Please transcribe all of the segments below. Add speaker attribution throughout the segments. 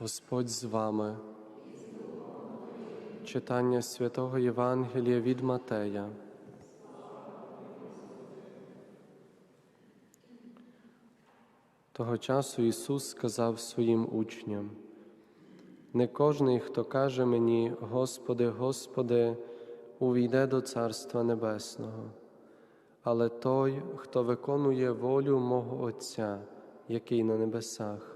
Speaker 1: Господь з вами. Читання святого Євангелія від Матея. Того часу Ісус сказав своїм учням: Не кожний, хто каже мені, Господи, Господи, увійде до Царства Небесного, але той, хто виконує волю мого Отця, який на небесах.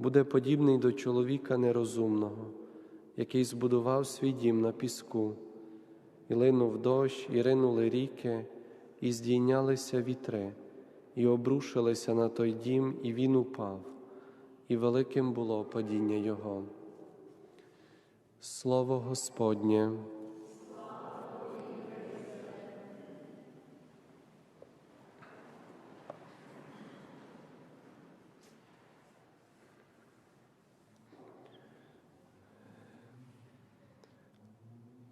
Speaker 1: буде подібний до чоловіка нерозумного, який збудував свій дім на піску, і линув дощ, і ринули ріки, і здійнялися вітри, і обрушилися на той дім, і він упав, і великим було падіння його. Слово Господнє.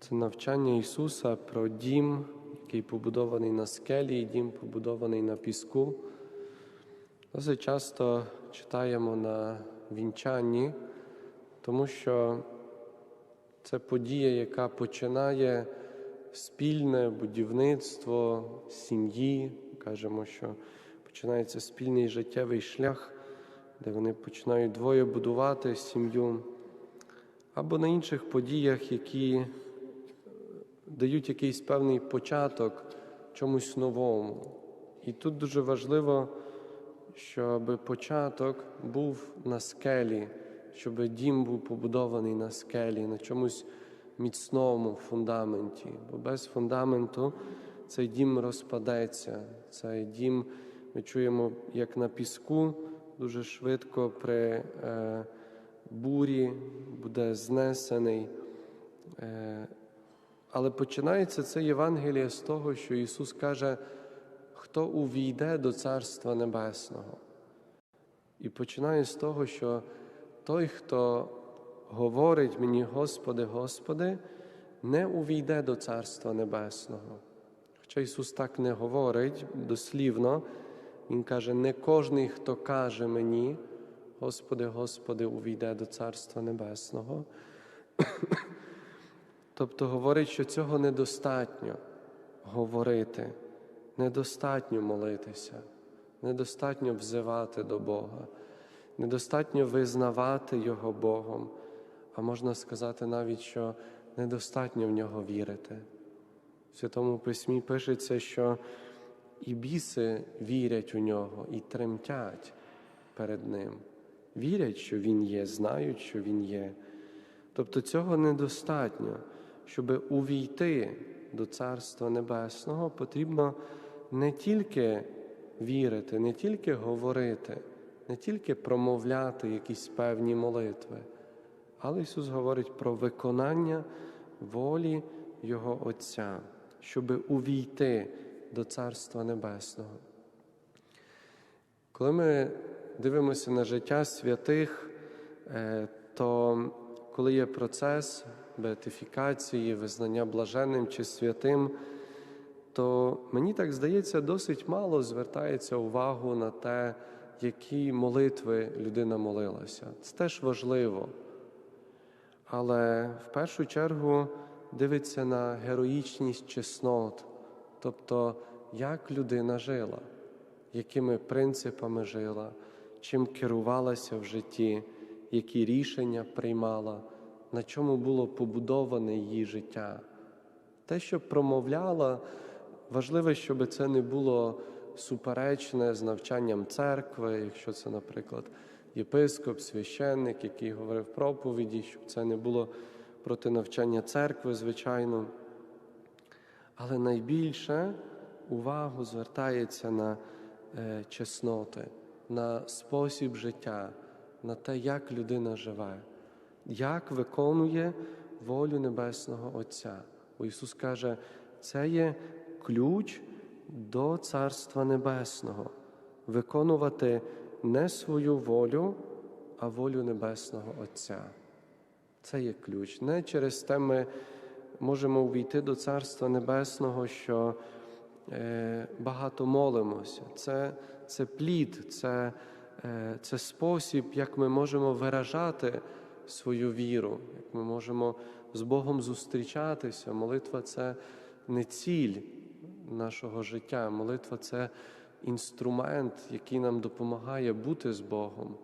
Speaker 1: Це навчання Ісуса про дім, який побудований на скелі, і дім побудований на піску. Досить часто читаємо на вінчанні, тому що це подія, яка починає спільне будівництво сім'ї. Кажемо, що починається спільний життєвий шлях, де вони починають двоє будувати сім'ю, або на інших подіях, які дають якийсь певний початок чомусь новому. І тут дуже важливо, щоб початок був на скелі, щоб дім був побудований на скелі, на чомусь міцному фундаменті. Бо без фундаменту цей дім розпадеться. Цей дім ми чуємо, як на піску, дуже швидко при е, бурі буде знесений. Е, але починається це Євангеліє з того, що Ісус каже, хто увійде до Царства Небесного. І починає з того, що той, хто говорить мені, Господи, Господи, не увійде до Царства Небесного. Хоча Ісус так не говорить дослівно, Він каже, не кожний, хто каже мені, Господи, Господи, увійде до Царства Небесного. Тобто говорить, що цього недостатньо говорити, недостатньо молитися, недостатньо взивати до Бога, недостатньо визнавати Його Богом, а можна сказати навіть, що недостатньо в нього вірити. В Святому Письмі пишеться, що і біси вірять у нього і тремтять перед Ним. Вірять, що Він є, знають, що Він є. Тобто цього недостатньо щоб увійти до Царства Небесного, потрібно не тільки вірити, не тільки говорити, не тільки промовляти якісь певні молитви, але Ісус говорить про виконання волі Його Отця, щоб увійти до Царства Небесного. Коли ми дивимося на життя святих, е, то коли є процес беатифікації, визнання блаженним чи святим, то мені так здається, досить мало звертається увагу на те, які молитви людина молилася. Це теж важливо. Але в першу чергу дивиться на героїчність чеснот, тобто як людина жила, якими принципами жила, чим керувалася в житті, які рішення приймала на чому було побудоване її життя. Те, що промовляла, важливо, щоб це не було суперечне з навчанням церкви, якщо це, наприклад, єпископ, священник, який говорив проповіді, щоб це не було проти навчання церкви, звичайно. Але найбільше увагу звертається на е, чесноти, на спосіб життя, на те, як людина живе як виконує волю Небесного Отця. Бо Ісус каже, це є ключ до Царства Небесного, виконувати не свою волю, а волю Небесного Отця. Це є ключ. Не через те ми можемо увійти до Царства Небесного, що е, багато молимося. Це, це плід, це, е, це спосіб, як ми можемо виражати свою віру, як ми можемо з Богом зустрічатися. Молитва це не ціль нашого життя. Молитва це інструмент, який нам допомагає бути з Богом.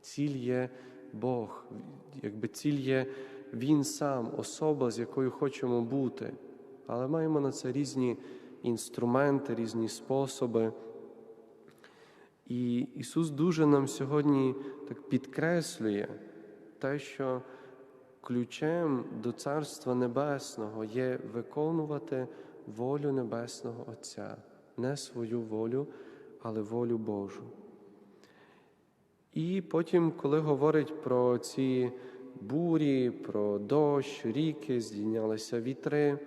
Speaker 1: Ціль є Бог, якби ціль є Він сам, особа, з якою хочемо бути. Але маємо на це різні інструменти, різні способи. І Ісус дуже нам сьогодні так підкреслює те, що ключем до Царства Небесного є виконувати волю Небесного Отця, не свою волю, але волю Божу. І потім, коли говорить про ці бурі, про дощ, ріки, здійнялися вітри,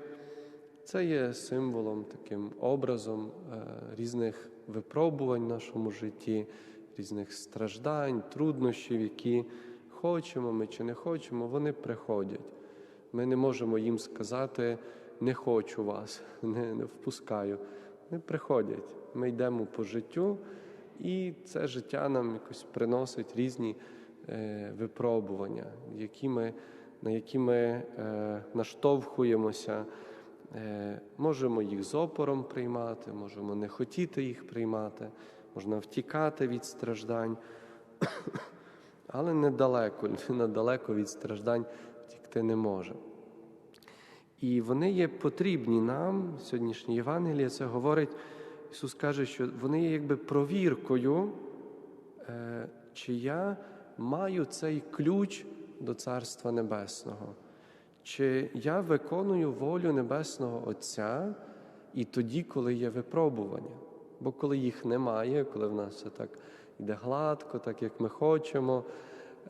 Speaker 1: це є символом, таким образом е, різних випробувань в нашому житті, різних страждань, труднощів, які хочемо ми чи не хочемо, вони приходять. Ми не можемо їм сказати не хочу вас, не, не впускаю. Вони приходять. Ми йдемо по життю, і це життя нам якось приносить різні е, випробування, які ми, на які ми е, наштовхуємося. Е, можемо їх з опором приймати, можемо не хотіти їх приймати, можна втікати від страждань, але недалеко, недалеко від страждань втікти не може. І вони є потрібні нам, сьогоднішнє Євангеліє це говорить, Ісус каже, що вони є якби провіркою, е, чи я маю цей ключ до Царства Небесного, чи я виконую волю Небесного Отця і тоді, коли є випробування. Бо коли їх немає, коли в нас все так йде гладко, так як ми хочемо,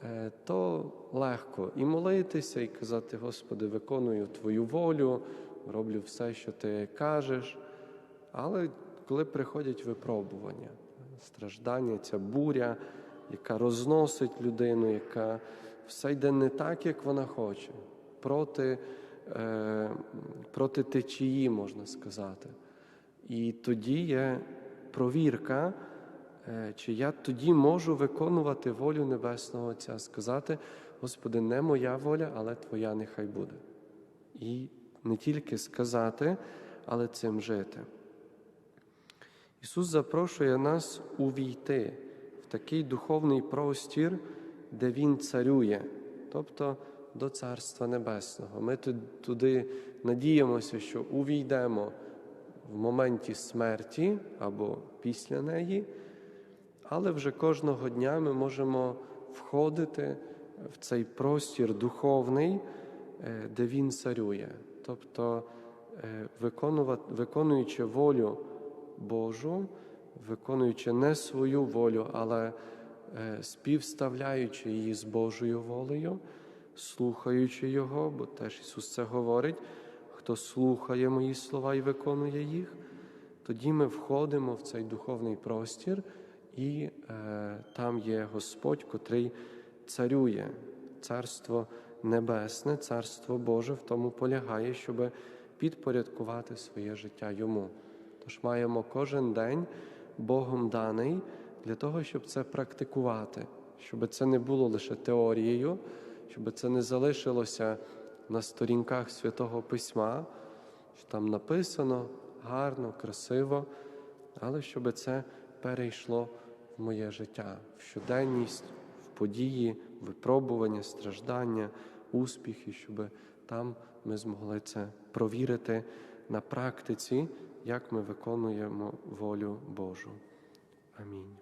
Speaker 1: е, то легко і молитися, і казати, Господи, виконую Твою волю, роблю все, що Ти кажеш. Але коли приходять випробування, страждання, ця буря, яка розносить людину, яка все йде не так, як вона хоче, проти, е, проти течії, можна сказати. І тоді є провірка, чи я тоді можу виконувати волю Небесного Отця, сказати, Господи, не моя воля, але Твоя нехай буде. І не тільки сказати, але цим жити. Ісус запрошує нас увійти в такий духовний простір, де Він царює, тобто до Царства Небесного. Ми туди надіємося, що увійдемо в моменті смерті або після неї, але вже кожного дня ми можемо входити в цей простір духовний, е, де Він царює, тобто е, виконуючи волю. Божу, виконуючи не свою волю, але е, співставляючи її з Божою волею, слухаючи Його, бо теж Ісус це говорить, хто слухає мої слова і виконує їх, тоді ми входимо в цей духовний простір, і е, там є Господь, котрий царює, Царство Небесне, Царство Боже в тому полягає, щоб підпорядкувати своє життя йому. Тож маємо кожен день Богом даний для того, щоб це практикувати, щоб це не було лише теорією, щоб це не залишилося на сторінках святого Письма, що там написано гарно, красиво, але щоб це перейшло в моє життя, в щоденність, в події, випробування, страждання, успіхи, щоб там ми змогли це провірити на практиці як ми виконуємо волю Божу. Амінь.